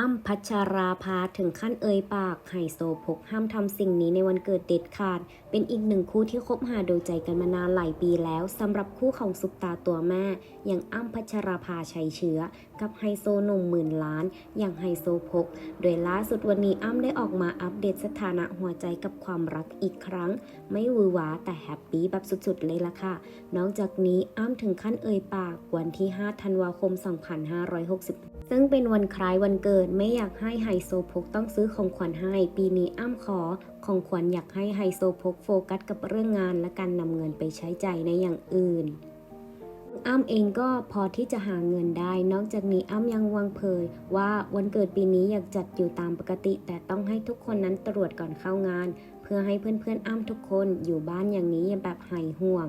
อ้ำพัชราภาถึงขั้นเอ่ยปากไฮโซพกห้ามทำสิ่งนี้ในวันเกิดเด็ดขาด เป็นอีกหนึ่งคู่ที่คบหาดูใจกันมานานหลายปีแล้วสำหรับคู่ของซุปตาตัวแม่ อย่างอ้ำพัชราภาชัยเชื้อ กับไฮโซหนุ่มหมื่นล้าน อย่างไฮโซพก โดยล่าสุดวันนี้อ้ำได้ออกมาอัปเดตสถานะหัวใจกับความรักอีกครั้ง ไม่วือหวาแต่แฮปปี้แบบสุดๆเลยล่ะค่ะ นอกจากนี้อ้ำถึงขั้นเอ่ยปากวันที่ 5 ธันวาคม 2560 ซึ่งเป็นวันคล้ายวันเกิดไม่อยากให้ไฮโซโพกต้องซื้อของขวัญให้ ปีนี้อ้ำขอ ของขวัญอยากให้ไฮโซโพกโฟกัสกับเรื่องงานและการนำเงินไปใช้ใจ่ายในอย่างอื่นอ้ำเองก็พอที่จะหาเงินได้ นอกจากนี้อ้ำยังวางเผย ว่าวันเกิดปีนี้อยากจัดอยู่ตามปกติ แต่ต้องให้ทุกคนนั้นตรวจก่อนเข้างาน เพื่อให้เพื่อนๆอ้ำทุกคนอยู่บ้านอย่างนี้แบบหายห่วง